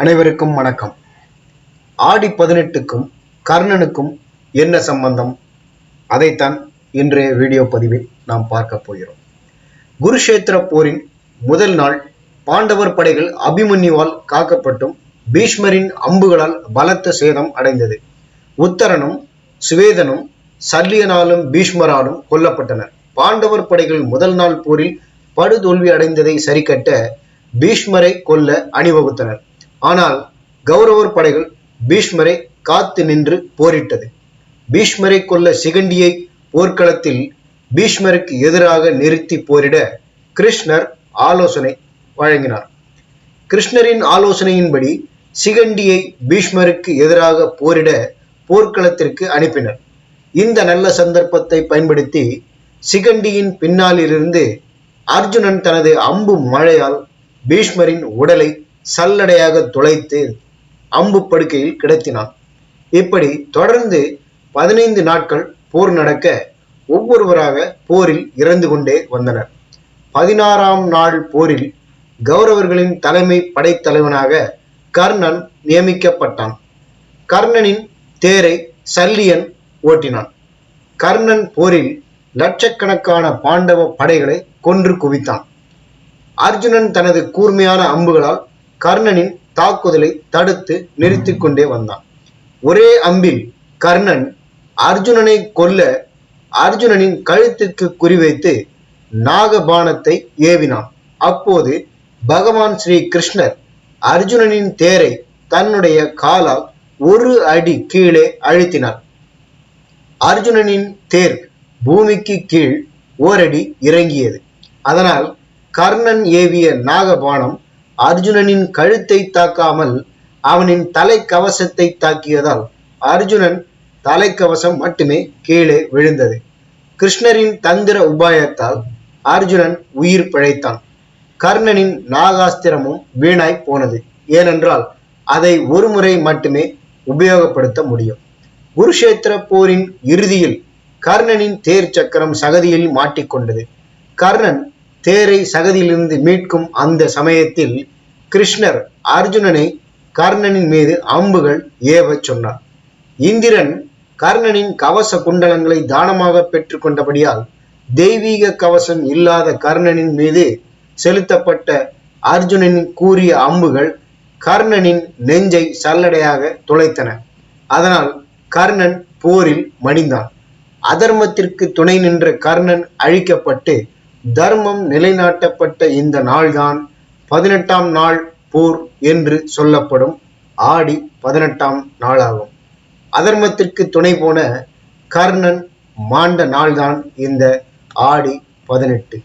அனைவருக்கும் வணக்கம். ஆடி பதினெட்டுக்கும் கர்ணனுக்கும் என்ன சம்பந்தம்? அதைத்தான் இன்றைய வீடியோ பதிவில் நாம் பார்க்க போகிறோம். குருஷேத்திர போரின் முதல் நாள் பாண்டவர் படைகள் அபிமன்யுவால் காக்கப்பட்டும் பீஷ்மரின் அம்புகளால் பலத்த சேதம் அடைந்தது. உத்தரனும் சுவேதனும் சல்லியனாலும் பீஷ்மராலும் கொல்லப்பட்டனர். பாண்டவர் படைகள் முதல் நாள் போரில் படுதோல்வி அடைந்ததை சரிக்கட்ட பீஷ்மரை கொல்ல அணிவகுத்தனர். ஆனால் கௌரவர் படைகள் பீஷ்மரை காத்து நின்று போரிட்டது. பீஷ்மரை கொல்ல சிகண்டியை போர்க்களத்தில் பீஷ்மருக்கு எதிராக நிறுத்தி போரிட கிருஷ்ணர் ஆலோசனை வழங்கினார். கிருஷ்ணரின் ஆலோசனையின்படி சிகண்டியை பீஷ்மருக்கு எதிராக போரிட போர்க்களத்திற்கு அனுப்பினர். இந்த நல்ல சந்தர்ப்பத்தை பயன்படுத்தி சிகண்டியின் பின்னாலிருந்து அர்ஜுனன் தனது அம்பு மழையால் பீஷ்மரின் உடலை சல்லடையாக துளைத்து அம்பு படுக்கையில் கிடத்தினான். இப்படி தொடர்ந்து பதினைந்து நாட்கள் போர் நடக்க ஒவ்வொருவராக போரில் இறந்து கொண்டே வந்தனர். பதினாறாம் நாள் போரில் கௌரவர்களின் தலைமை படைத்தலைவனாக கர்ணன் நியமிக்கப்பட்டான். கர்ணனின் தேரை சல்லியன் ஓட்டினான். கர்ணன் போரில் லட்சக்கணக்கான பாண்டவ படைகளை கொன்று குவித்தான். அர்ஜுனன் தனது கூர்மையான அம்புகளால் கர்ணனின் தாக்குதலை தடுத்து நிறுத்தி கொண்டே வந்தான். ஒரே அம்பில் கர்ணன் அர்ஜுனனை கொல்ல அர்ஜுனனின் கழுத்துக்கு குறிவைத்து நாகபானத்தை ஏவினான். அப்போது பகவான் ஸ்ரீ கிருஷ்ணர் அர்ஜுனனின் தேரை தன்னுடைய காலால் ஒரு அடி கீழே அழுத்தினார். அர்ஜுனனின் தேர் பூமிக்கு கீழ் ஓரடி இறங்கியது. அதனால் கர்ணன் ஏவிய நாகபானம் அர்ஜுனனின் கழுத்தை தாக்காமல் அவனின் தலைக்கவசத்தை தாக்கியதால் அர்ஜுனன் தலைக்கவசம் மட்டுமே கீழே விழுந்தது. கிருஷ்ணரின் தந்திர உபாயத்தால் அர்ஜுனன் உயிர் பிழைத்தான். கர்ணனின் நாகாஸ்திரமும் வீணாய் போனது. ஏனென்றால் அதை ஒரு முறை மட்டுமே உபயோகப்படுத்த முடியும். குருஷேத்திர போரின் இறுதியில் கர்ணனின் தேர் சக்கரம் சகதியில் மாட்டிக்கொண்டது. கர்ணன் தேரை சகதியிலிருந்து மீட்கும் அந்த சமயத்தில் கிருஷ்ணர் அர்ஜுனனை கர்ணனின் மீது அம்புகள் ஏவச் சொன்னார். இந்திரன் கர்ணனின் கவச குண்டலங்களை தானமாக பெற்றுக்கொண்டபடியால் தெய்வீக கவசம் இல்லாத கர்ணனின் மீது செலுத்தப்பட்ட அர்ஜுனனின் கூறிய அம்புகள் கர்ணனின் நெஞ்சை சல்லடையாக துளைத்தன. அதனால் கர்ணன் போரில் மடிந்தான். அதர்மத்திற்கு துணை நின்ற கர்ணன் அழிக்கப்பட்டு தர்மம் நிலைநாட்டப்பட்ட இந்த நாள்தான் பதினெட்டாம் நாள் போர் என்று சொல்லப்படும் ஆடி பதினெட்டாம் நாளாகும். அதர்மத்திற்கு துணை போன கர்ணன் மாண்ட நாள்தான் இந்த ஆடி பதினெட்டு.